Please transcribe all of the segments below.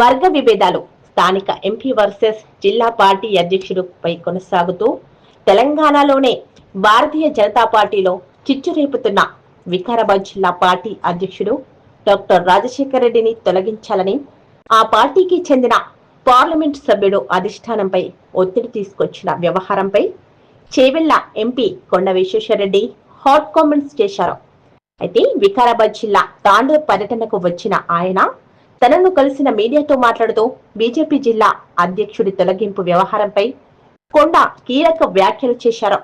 వర్గ విభేదాలు. స్థానిక ఎంపీ వర్సెస్ జిల్లా పార్టీ అధ్యక్షుడిపై కొనసాగుతూ తెలంగాణలోనే భారతీయ జనతా పార్టీలో చిచ్చు రేపుతున్న వికారాబాద్ జిల్లా పార్టీ అధ్యక్షుడు డాక్టర్ రాజశేఖర రెడ్డిని తొలగించాలని ఆ పార్టీకి చెందిన పార్లమెంట్ సభ్యుడు అధిష్టానంపై ఒత్తిడి తీసుకొచ్చిన వ్యవహారంపై చేవెళ్ళ ఎంపీ కొండ విశ్వేశ్వరరెడ్డి హాట్ కామెంట్స్ చేశారు. అయితే వికారాబాద్ జిల్లా తాండూర్ పర్యటనకు వచ్చిన ఆయన తనను కలిసిన మీడియాతో మాట్లాడుతూ బీజేపీ జిల్లా అధ్యక్షుడి తొలగింపు వ్యవహారంపై కొండ కీలక వ్యాఖ్యలు చేశారు.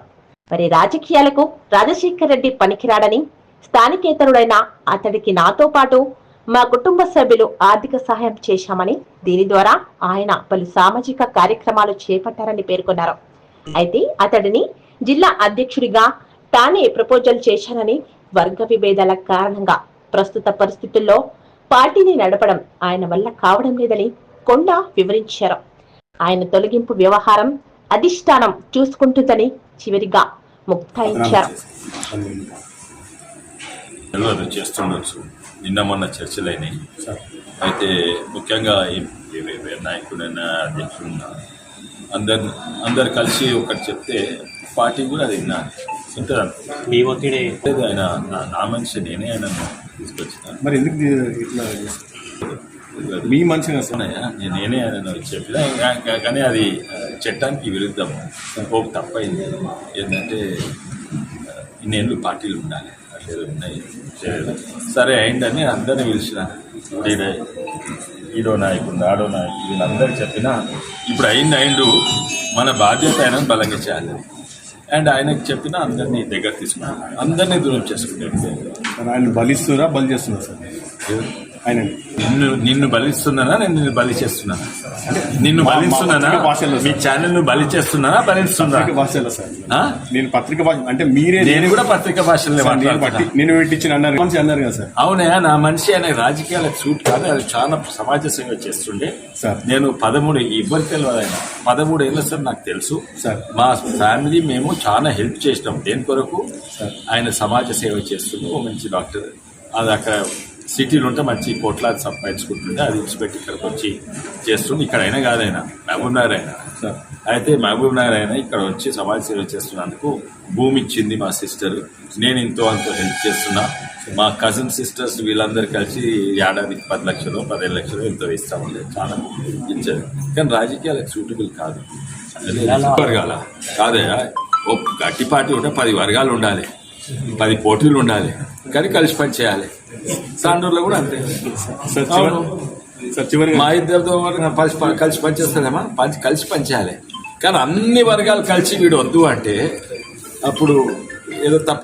మరి రాజకీయాలకు రాజశేఖర్ రెడ్డి పనికిరాడని స్థానికేతరుడైన అతడికి నాతో పాటు మా కుటుంబ సభ్యులు ఆర్థిక సహాయం చేశామని దీని ద్వారా ఆయన పలు సామాజిక కార్యక్రమాలు చేపట్టారని పేర్కొన్నారు. అయితే అతడిని జిల్లా అధ్యక్షుడిగా తానే ప్రపోజల్ చేశానని వర్గ విభేదాల కారణంగా ప్రస్తుత పరిస్థితుల్లో పార్టీని నడపడం ఆయన వల్ల కావడం లేదని కొండ వివరించారు. ఆయన తొలగింపు వ్యవహారం అధిష్టానం చూసుకుంటుందని చివరిగా ముక్తాయించారు. నిన్న మొన్న చర్చలైనాయి. అయితే ముఖ్యంగా నాయకుడైన అధ్యక్షుడున్న అందరు అందరు కలిసి ఒకటి చెప్తే పార్టీ కూడా అది విన్నాను అనుకో మీ ఒత్తిడి లేదు ఆయన నా- నా మనిషి నేనే ఆయన తీసుకొచ్చిన. మరి ఎందుకు ఇట్లా మీ మంచిగా సార్ ఉన్నాయా నేను నేనే ఆయన చెప్పిన. కానీ అది చట్టానికి విరుద్ధం ఒక తప్పైంది. ఏంటంటే ఇన్నేళ్ళు పార్టీలు ఉండాలి. అట్లేదు ఉన్నాయి. సరే అయిందని అందరిని పిలిచిన. ఈడ ఈడో నాయకుడు ఆడో నాయకుడు వీళ్ళందరూ చెప్పినా ఇప్పుడు అయింది అయిండు. మన బాధ్యత ఆయన బలంగా చేయాలి. అండ్ ఆయనకు చెప్పిన అందరినీ దగ్గర తీసుకున్నాను అందరినీ దూరం చేసుకుంటాడు ఆయన బలిస్తున్నారా బలి చేస్తున్నారు సార్? ఆయన. నిన్ను నిన్ను బలిస్తున్నానా? నేను నిన్ను బలి చేస్తున్నానా? నిన్ను బలిస్తున్నానా? భాషలో మీ. ఛానల్ను బలి చేస్తున్నానా బలిస్తున్నా భాషలో సార్? నేను పత్రిక భాష అంటే మీరే నేను కూడా పత్రిక భాషలో నేను పట్టి నేను పెట్టించిన అన్నారు మంచి అన్నారు కదా సార్. అవునా? నా మనిషి అనే రాజకీయాలకు సూట్ కాదు అది చాలా సమాజ సేవ చేస్తుండే. సార్. నేను పదమూడు ఇవ్వరు తెలియదు ఆయన. పదమూడు ఏళ్ళ సార్ నాకు తెలుసు. సార్. మా ఫ్యామిలీ మేము చాలా హెల్ప్ చేసినాం. దేని కొరకు. ఆయన సమాజ సేవ చేస్తుండే ఓ మంచి డాక్టర్. అది అక్కడ సిటీలో ఉంటే మంచి కోట్లాది సంపాదించుకుంటుండే అది ఇచ్చిపెట్టి ఇక్కడికి వచ్చి చేస్తుండే. ఇక్కడ అయినా కాదైనా మహబూబ్ నగర్ అయినా. అయితే మహబూబ్ నగర్ అయినా ఇక్కడ వచ్చి సమాజ సేవ చేస్తున్నందుకు భూమి ఇచ్చింది మా సిస్టర్. నేను ఇంతో అంతో హెల్ప్ చేస్తున్నా. మా కజిన్ సిస్టర్స్ వీళ్ళందరూ కలిసి ఏడాదికి పది లక్షలు పదిహేను లక్షలు ఎంతో ఇస్తామండి చాలా ఇచ్చారు. కానీ రాజకీయాలకు సూటబుల్ కాదు. అదే వర్గాల. కాదే ఓ గట్టి పార్టీ ఉంటే పది వర్గాలు ఉండాలి. పది పోటీలు ఉండాలి. కానీ కలిసి పని చేయాలి. తాండూరులో కూడా అంతే. మా ఇద్దరితో కలిసి ప- కలిసి పనిచేస్తారేమా పంచి కలిసి పనిచేయాలి. కానీ అన్ని వర్గాలు కలిసి వీడు వద్దు అంటే అప్పుడు ఏదో తప్ప.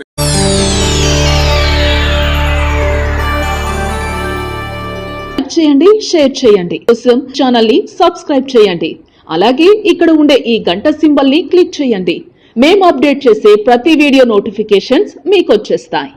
చేయండి షేర్ చేయండి. కోసం ఛానల్ని సబ్స్క్రైబ్ చేయండి. అలాగే ఇక్కడ ఉండే ఈ గంట సింబల్ని క్లిక్ చేయండి. మేము అప్డేట్ చేసే ప్రతి వీడియో నోటిఫికేషన్స్ మీకు వచ్చేస్తాయి